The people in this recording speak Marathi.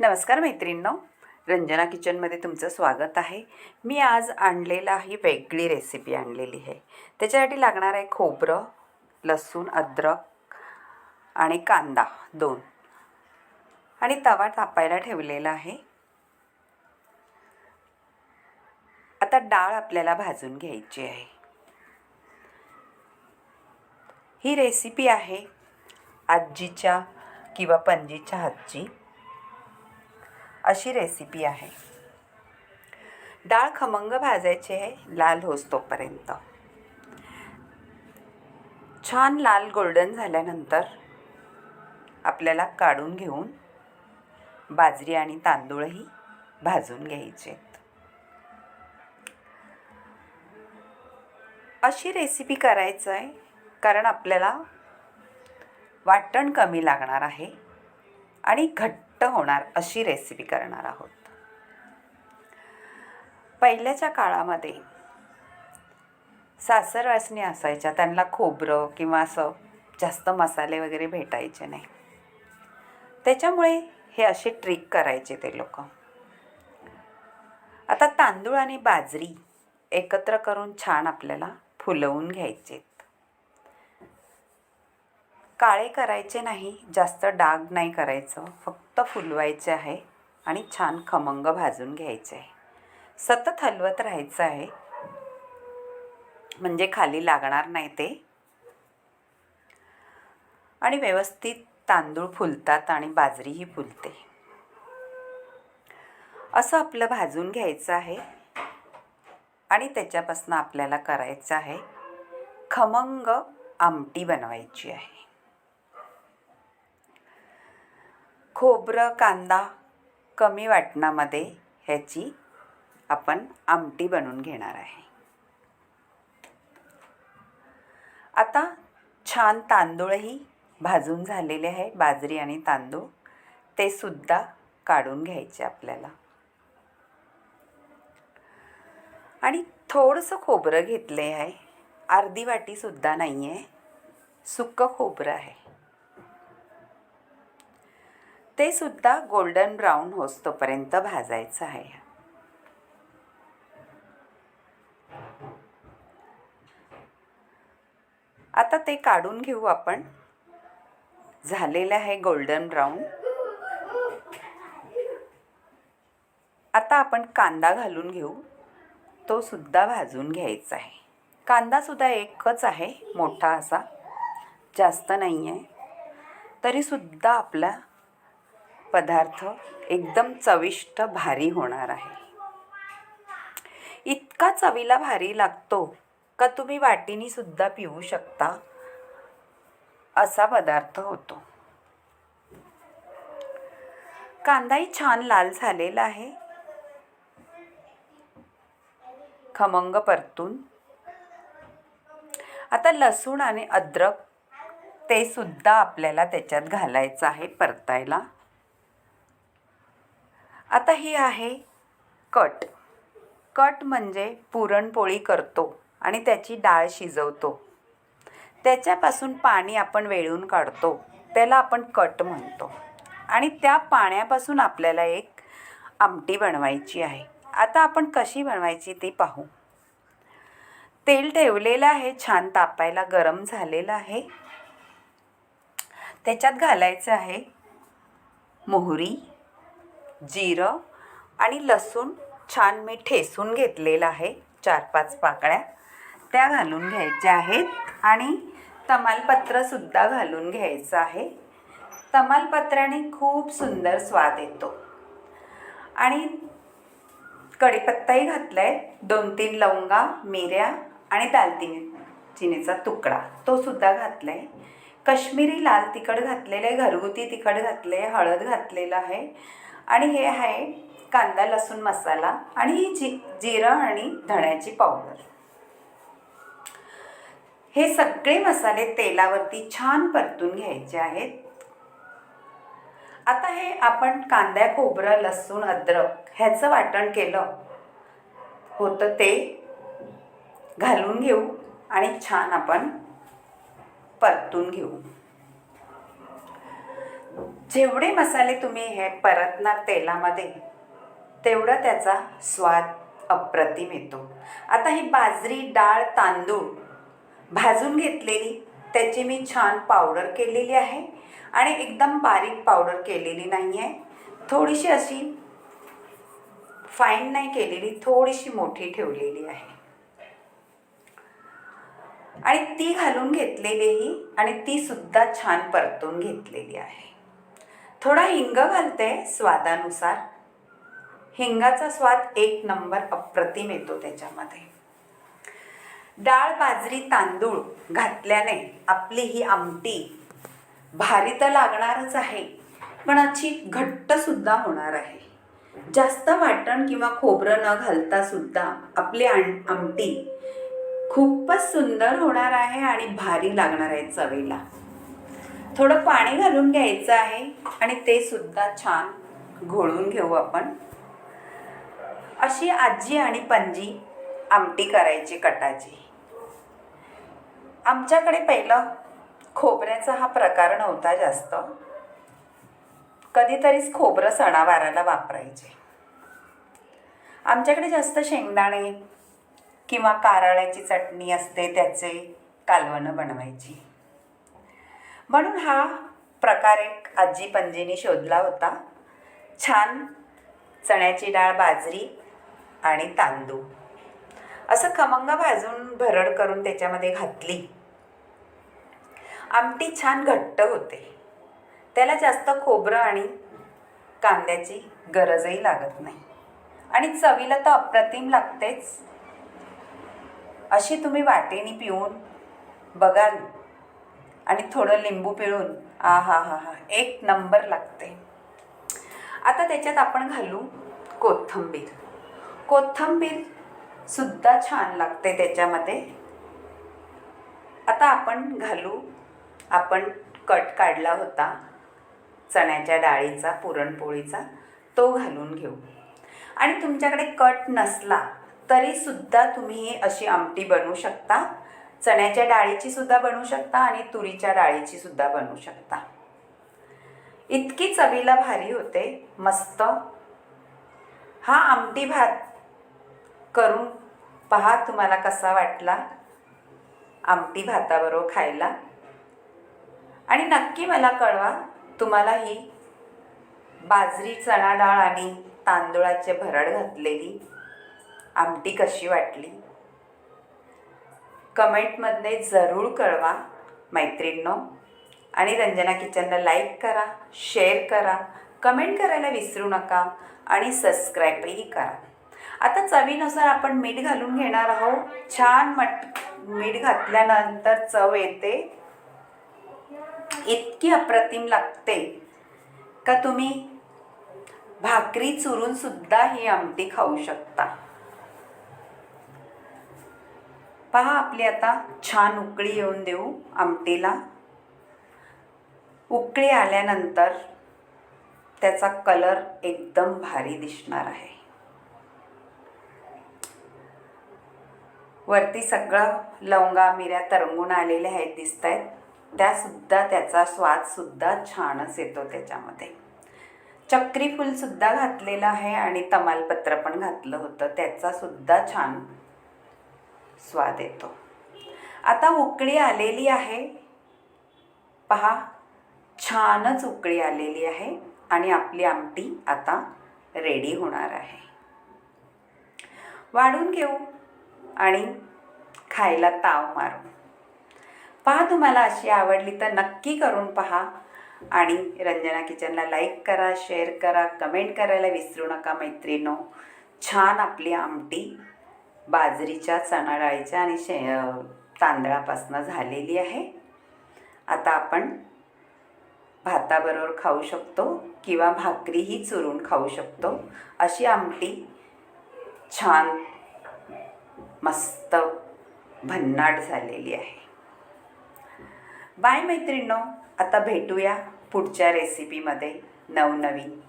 नमस्कार मैत्रिणींनो. रंजना किचनमध्ये तुमचं स्वागत आहे. मी आज आणलेला ही वेगळी रेसिपी आणलेली आहे. त्याच्यासाठी लागणार आहे खोबरं लसूण अद्रक आणि कांदा दोन. आणि तवा तापायला ठेवलेला आहे. आता डाळ आपल्याला भाजून घ्यायची आहे. ही रेसिपी आहे आजीच्या किंवा पणजीच्या हातची. अशी रेसिपी आहे. डाळ खमंग भाजायची आहे लाल होस्तोपर्यंत छान लाल गोल्डन झाल्यानंतर आपल्याला काढून घेऊन बाजरी आणि तांदूळही भाजून घ्यायचे. आहेत अशी रेसिपी करायचं आहे कारण आपल्याला वाटण कमी लागणार आहे. आणि घट्ट होणार अशी रेसिपी करणार आहोत. पहिल्याच्या काळामध्ये सासरवासणी असायच्या त्यांना खोबरं किंवा असं जास्त मसाले वगैरे भेटायचे नाही. त्याच्यामुळे हे असे ट्रिक करायचे ते लोक. आता तांदूळ आणि बाजरी एकत्र करून छान आपल्याला फुलवून घ्यायचे काळे करायचे नाही जास्त डाग नाही करायचं. फक्त फुलवायचे आहे आणि छान खमंग भाजून घ्यायचे आहे. सतत हलवत राहायचं आहे. म्हणजे खाली लागणार नाही ते. आणि व्यवस्थित तांदूळ फुलतात आणि बाजरीही फुलते. असं आपलं भाजून घ्यायचं आहे. आणि त्याच्यापासून आपल्याला करायचं आहे खमंग आमटी बनवायची आहे. खोबरं कांदा कमी वाटणामध्ये ह्याची आपण आमटी बनवून घेणार आहे. आता छान तांदूळही भाजून झालेले आहे बाजरी आणि तांदूळ. ते सुद्धा काढून घ्यायचे आपल्याला. आणि थोडंसं खोबरं घेतले आहे. अर्धी वाटीसुद्धा नाही आहे सुक्कं खोबरं आहे. ते सुद्धा गोल्डन ब्राऊन होस्तोपर्यंत भाजायचं आहे. आता ते काढून घेऊ आपण. झालेलं आहे गोल्डन ब्राऊन आता आपण कांदा घालून घेऊ. तो सुद्धा भाजून घ्यायचा आहे. कांदासुद्धा एकच आहे मोठा असा. जास्त नाही आहे तरीसुद्धा आपला पदार्थ एकदम चविष्ट भारी होणार आहे. इतका चवीला भारी लागतो का तुम्ही वाटीनी सुद्धा पिऊ शकता असा पदार्थ होतो. कांदाही छान लाल झालेला आहे. खमंग परतून. आता लसूण आणि अद्रक ते सुद्धा आपल्याला त्याच्यात घालायचं आहे परतायला. आता ही आहे कट. कट म्हणजे पुरणपोळी करतो आणि त्याची डाळ शिजवतो. त्याच्यापासून पाणी आपण वेळून काढतो. त्याला आपण कट म्हणतो. आणि त्या पाण्यापासून आपल्याला एक आमटी बनवायची आहे. आता आपण कशी बनवायची ती पाहू. तेल ठेवलेलं आहे छान तापायला गरम झालेलं आहे. त्याच्यात घालायचं आहे मोहरी. जिरं आणि लसूण छान मी ठेसून घेतलेलं आहे. चार पाच पाकळ्या त्या घालून घ्यायच्या आहेत आणि तमालपत्रसुद्धा घालून घ्यायचं आहे. तमालपत्राने खूप सुंदर स्वाद येतो. आणि कढीपत्ताही घातला आहे दोन तीन लवंगा मिऱ्या आणि दालचिनी चिनीचा तुकडा तो सुद्धा घातला आहे कश्मीरी लाल तिखट घातलेलं आहे घरगुती तिखट घातले आहे हळद घातलेलं आहे. आणि हे आहे कांदा लसूण मसाला आणि ही जी जिरं आणि धण्याची पावडर हे सगळे मसाले तेलावरती छान परतून घ्यायचे आहेत. आता हे आपण कांदा खोबरं लसूण अद्रक ह्याचं वाटण केलं. होतं ते घालून घेऊ आणि छान आपण परतून घेऊ. जेवढे मसाले तुम्ही हे परतणार तेलामध्ये तेवढा त्याचा स्वाद अप्रतिम येतो. आता ही बाजरी डाळ तांदूळ भाजून घेतलेली त्याची मी छान पावडर केलेली आहे आणि एकदम बारीक पावडर केलेली नाही आहे थोडीशी अशी फाईन नाही केलेली थोडीशी मोठी ठेवलेली आहे. आणि ती घालून घेतलेलीही आणि ती सुद्धा छान परतून घेतलेली आहे. थोडा हिंग घालते स्वादानुसार. हिंगाचा स्वाद एक नंबर अप्रतिम येतो त्याच्यामध्ये. डाळ बाजरी तांदूळ घातल्याने आपली ही आमटी भारी तर लागणारच आहे पण अशी घट्ट सुद्धा होणार आहे. जास्त वाटण किंवा खोबरं न घालतासुद्धा आपली आण आमटी खूपच सुंदर होणार आहे आणि भारी लागणार आहे चवीला. थोडं पाणी घालून घ्यायचं आहे आणि ते सुद्धा छान घोळून घेऊ आपण. अशी आजी आणि पणजी आमटी करायची कटाची. आमच्याकडे पहिलं खोबऱ्याचा हा प्रकार नव्हता जास्त. कधीतरीच खोबरं सणावाराला वापरायचे. आमच्याकडे जास्त शेंगदाणे किंवा कारळ्याची चटणी असते त्याचे कालवणं बनवायची. म्हणून हा प्रकार एक आजी पणजीने शोधला होता. छान चण्याची डाळ बाजरी आणि तांदूळ. असं खमंग भाजून भरड करून त्याच्यामध्ये घातली. आमटी छान घट्ट होते. त्याला जास्त खोबरं आणि कांद्याची गरजही लागत नाही. आणि चवीला तर अप्रतिम लागतेच. अशी तुम्ही वाटेनी पिऊन बघाल. आणि थोडं लिंबू पिळून आ हा हा हा एक नंबर लागते. आता त्याच्यात आपण घालू कोथिंबीर. कोथिंबीर सुद्धा छान लागते त्याच्यामध्ये. आता आपण घालू आपण कट काढला होता चण्याच्या डाळीचा पुरणपोळीचा तो घालून घेऊ. आणि तुमच्याकडे कट नसला तरीसुद्धा तुम्ही अशी आमटी बनवू शकता. चण्याच्या डाळीची सुद्धा बनवू शकता आणि तुरीच्या डाळीची सुद्धा बनवू शकता. इतकी चवीला भारी होते मस्त. हा आमटी भात करून पहा तुम्हाला कसा वाटला. आमटी भाताबरोबर खायला. आणि नक्की मला कळवा तुम्हाला ही बाजरी चणा डाळ आणि तांदूळाचे भरड घातलेली आमटी कशी वाटली. कमेंटमध्ये जरूर कळवा मैत्रिणींनो. आणि रंजना किचनला लाईक करा शेअर करा कमेंट करायला विसरू नका आणि सबस्क्राईबही करा. आता चवीनुसार आपण मीठ घालून घेणार आहोत. छान मट मीठ घातल्यानंतर चव येते. इतकी अप्रतिम लागते. का तुम्ही भाकरी चुरून सुद्धा ही आमटी खाऊ शकता. पहा आपली आता छान उकळी येऊन देऊ आमटीला. उकळी आल्यानंतर त्याचा कलर एकदम भारी दिसणार आहे. वरती सगळं लवंगा मिऱ्या तरंगून आलेल्या आहेत दिसत आहेत त्यासुद्धा त्याचा स्वादसुद्धा छानच येतो त्याच्यामध्ये. चक्रीफुलसुद्धा घातलेलं आहे आणि तमालपत्र पण घातलं होतं. त्याचासुद्धा छान स्वाद येतो. आता उकळी आलेली आहे. पहा छानच उकळी आलेली आहे आणि आपली आमटी आता रेडी होणार आहे. वाढून घेऊ आणि खायला ताव मारू. पहा तुम्हाला अशी आवडली तर नक्की करून पहा आणि रंजना किचनला लाईक करा शेअर करा कमेंट करायला विसरू नका मैत्रिणो. छान आपली आमटी बाजरीच्या चणा डाळीच्या आणि शे तांदळापासून झालेली आहे. आता आपण भाताबरोबर खाऊ शकतो किंवा भाकरीही चुरून खाऊ शकतो. अशी आमटी छान मस्त भन्नाट झालेली आहे. बाय मैत्रिणो आता भेटूया पुढच्या रेसिपीमध्ये नवनवीन.